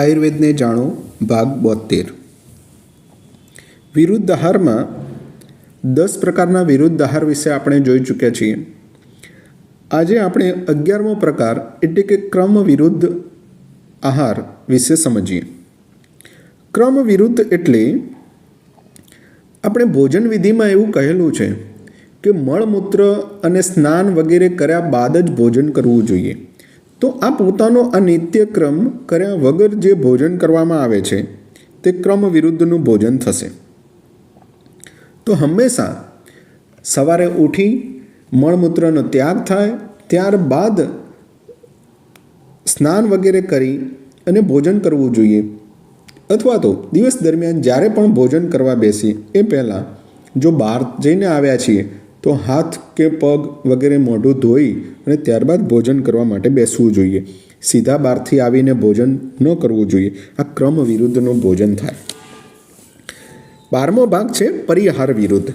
આયુર્વેદને જાણો ભાગ બોતેર. વિરુદ્ધ આહારમાં દસ પ્રકારના વિરુદ્ધ આહાર વિશે આપણે જોઈ ચૂક્યા છીએ. આજે આપણે અગિયારમો પ્રકાર એટલે કે ક્રમ વિરુદ્ધ આહાર વિશે સમજીએ. ક્રમ વિરુદ્ધ એટલે આપણે ભોજન વિધિમાં એવું કહેલું છે કે મળમૂત્ર અને સ્નાન વગેરે કર્યા બાદ જ ભોજન કરવું જોઈએ. તો આ પોતાનો આ નિત્યક્રમ કર્યા વગર જે ભોજન કરવામાં આવે છે, તે ક્રમ વિરુદ્ધનું ભોજન થશે. તો હંમેશા સવારે ઉઠી મળમૂત્રનો ત્યાગ થાય, ત્યારબાદ સ્નાન વગેરે કરી અને ભોજન કરવું જોઈએ. અથવા તો દિવસ દરમિયાન જ્યારે પણ ભોજન કરવા બેસીએ, એ પહેલાં જો બહાર જઈને આવ્યા છીએ તો હાથ કે પગ વગેરે મોઢું ધોઈ અને ત્યારબાદ ભોજન કરવા માટે બેસવું જોઈએ. સીધા બહારથી આવીને ભોજન ન કરવું જોઈએ. આ ક્રમ વિરુદ્ધનું ભોજન થાય. બારમો ભાગ છે પરિહાર વિરુદ્ધ.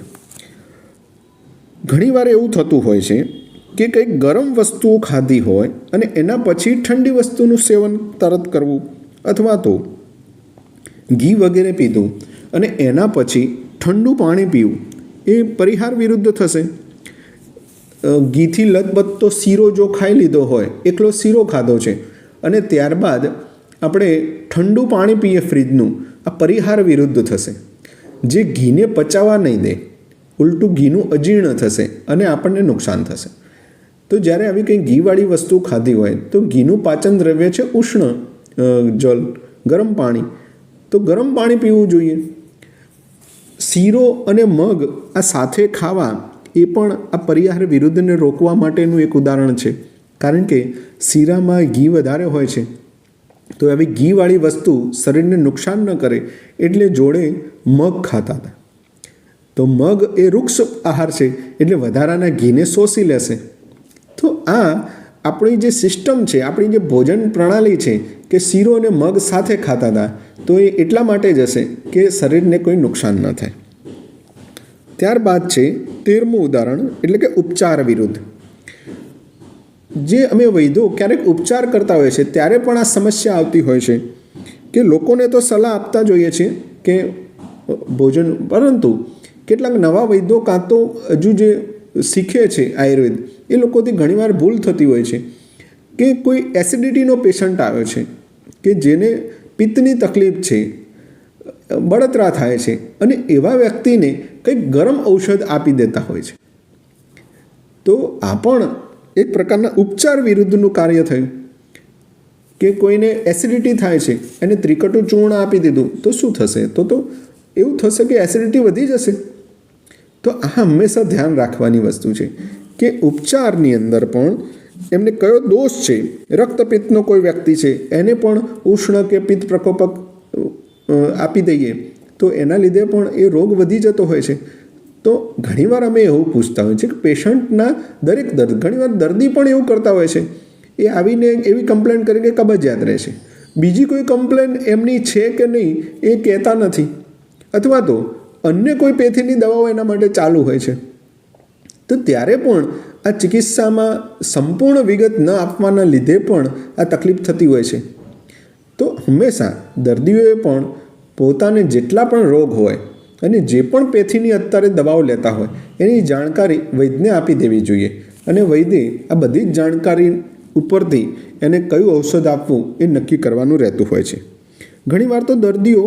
ઘણીવાર એવું થતું હોય છે કે કંઈક ગરમ વસ્તુઓ ખાધી હોય અને એના પછી ઠંડી વસ્તુનું સેવન તરત કરવું અથવા તો ઘી વગેરે પીધું અને એના પછી ઠંડુ પાણી પીવું એ પરિહાર વિરુદ્ધ થશે. ઘીથી લથબથતો શીરો જો ખાઈ લીધો હોય, એકલો શીરો ખાધો છે. અને ત્યારબાદ આપણે ઠંડુ પાણી પીએ ફ્રીજનું, આ પરિહાર વિરુદ્ધ થશે. જે ઘીને પચાવવા નહીં દે, ઉલટું ઘીનું અજીર્ણ થશે અને આપણને નુકસાન થશે. તો જ્યારે આવી કંઈ ઘીવાળી વસ્તુ ખાધી હોય, તો ઘીનું પાચન દ્રવ્ય છે ઉષ્ણ જલ, ગરમ પાણી. તો ગરમ પાણી પીવું જોઈએ. શીરો અને મગ આ સાથે ખાવા એ પણ આ પરિહાર વિરુદ્ધને રોકવા માટેનું એક ઉદાહરણ છે. કારણ કે શીરામાં ઘી વધારે હોય છે. તો આવી ઘીવાળી વસ્તુ શરીરને નુકસાન ન કરે એટલે જોડે મગ ખાતા હતા. તો મગ એ વૃક્ષ આહાર છે એટલે વધારાના ઘીને શોષી લેશે. તો આ આપણી જે સિસ્ટમ છે, આપણી જે ભોજન પ્રણાલી છે કે શીરો અને મગ સાથે ખાતા હતા, તો એ એટલા માટે જ હશે કે શરીરને કોઈ નુકસાન ન થાય. ત્યારબાદ છે તેરમું ઉદાહરણ, એટલે કે ઉપચાર વિરુદ્ધ. જે અમે વૈદો ક્યારેક ઉપચાર કરતા હોઈએ છીએ ત્યારે પણ આ સમસ્યા આવતી હોય છે કે લોકોને તો સલાહ આપતા જોઈએ છે કે ભોજન, પરંતુ કેટલાક નવા વૈદ્યો કાં તો હજુ જે શીખે છે આયુર્વેદ, એ લોકોથી ઘણીવાર ભૂલ થતી હોય છે કે કોઈ એસિડિટીનો પેશન્ટ આવ્યો છે કે જેને પિત્તની તકલીફ છે બળતરા થાય છે અને એવા વ્યક્તિને કંઈક ગરમ ઔષધ આપી દેતા હોય છે. તો આ પણ એક પ્રકારના ઉપચાર વિરુદ્ધનું કાર્ય થયું. કે કોઈને એસિડિટી થાય છે, એને ત્રિકટું ચૂર્ણ આપી દીધું, તો શું થશે? તો તો એવું થશે કે એસિડિટી વધી જશે. તો આ હંમેશા ધ્યાન રાખવાની વસ્તુ છે કે ઉપચારની અંદર પણ એમને કયો દોષ છે? રક્તપિત્તનો કોઈ વ્યક્તિ છે, એને પણ ઉષ્ણ કે પિત્ત પ્રકોપક આપી દઈએ. તો એના લીધે પણ એ રોગ વધી જતો હોય છે. તો ઘણીવાર અમે એવું પૂછતા હોય છે કે પેશન્ટના દરેક દર્દ, ઘણીવાર દર્દી પણ એવું કરતા હોય છે. એ આવીને એવી કમ્પ્લેન કરે કે કબજિયાત રહે છે. બીજી કોઈ કમ્પ્લેન એમની છે કે નહીં એ કહેતા નથી. અથવા તો અન્ય કોઈ પેથીની દવાઓ એના માટે ચાલુ હોય છે. તો ત્યારે પણ આ ચિકિત્સામાં સંપૂર્ણ વિગત ન આપવાના લીધે પણ આ તકલીફ થતી હોય છે. તો હંમેશા દર્દીઓએ પણ પોતાને જેટલા પણ રોગ હોય અને જે પણ પેથીની અત્યારે દવાઓ લેતા હોય, એની જાણકારી વૈદ્યને આપી દેવી જોઈએ. અને વૈદ્ય આ બધી જ જાણકારી ઉપરથી એને કયું ઔષધ આપવું એ નક્કી કરવાનું રહેતું હોય છે. ઘણીવાર તો દર્દીઓ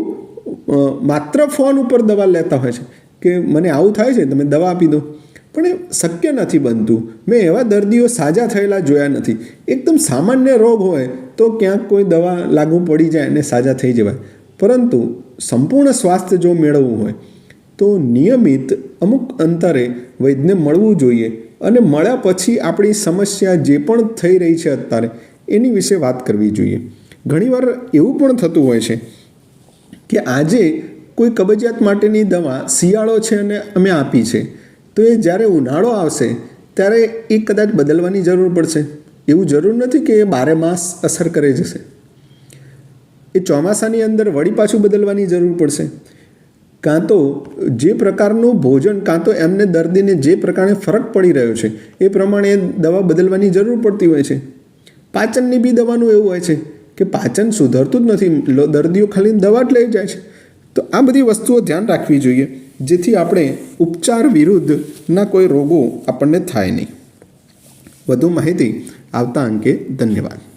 માત્ર ફોન ઉપર દવા લેતા હોય છે કે, મને આવું થાય છે, તમે દવા આપી દો. પણ એ શક્ય નથી બનતું. મેં એવા દર્દીઓ સાજા થયેલા જોયા નથી. એકદમ સામાન્ય રોગ હોય તો ક્યાંક કોઈ દવા લાગુ પડી જાય અને સાજા થઈ જવાય. પરંતુ સંપૂર્ણ સ્વાસ્થ્ય જો મેળવવું હોય, તો નિયમિત અમુક અંતરે વૈદ્યને મળવું જોઈએ અને મળ્યા પછી આપણી સમસ્યા જે પણ થઈ રહી છે અત્યારે, એની વિશે વાત કરવી જોઈએ. ઘણીવાર એવું પણ થતું હોય છે કે આજે કોઈ કબજિયાત માટેની દવા શિયાળો છે અને અમે આપી છે. તો એ જ્યારે ઉનાળો આવશે, ત્યારે એ કદાચ બદલવાની જરૂર પડશે. એવું જરૂર નથી કે એ બારે માસ અસર કરે જશે. એ ચોમાસાની અંદર વળી પાછું બદલવાની જરૂર પડશે. કાં તો જે પ્રકારનું ભોજન, કાં તો એમને દર્દીને જે પ્રકારે ફરક પડી રહ્યો છે, એ પ્રમાણે દવા બદલવાની જરૂર પડતી હોય છે. પાચનની બી દવાનું એવું હોય છે કે પાચન સુધરતું જ નથી. દર્દીઓ ખાલી દવા જ લઈ જાય છે. તો આ બધી વસ્તુઓ ધ્યાન રાખવી જોઈએ. જેથી આપણે ઉપચાર વિરુદ્ધના કોઈ રોગો આપણને થાય નહીં. વધુ માહિતી આવતા અંકે ધન્યવાદ.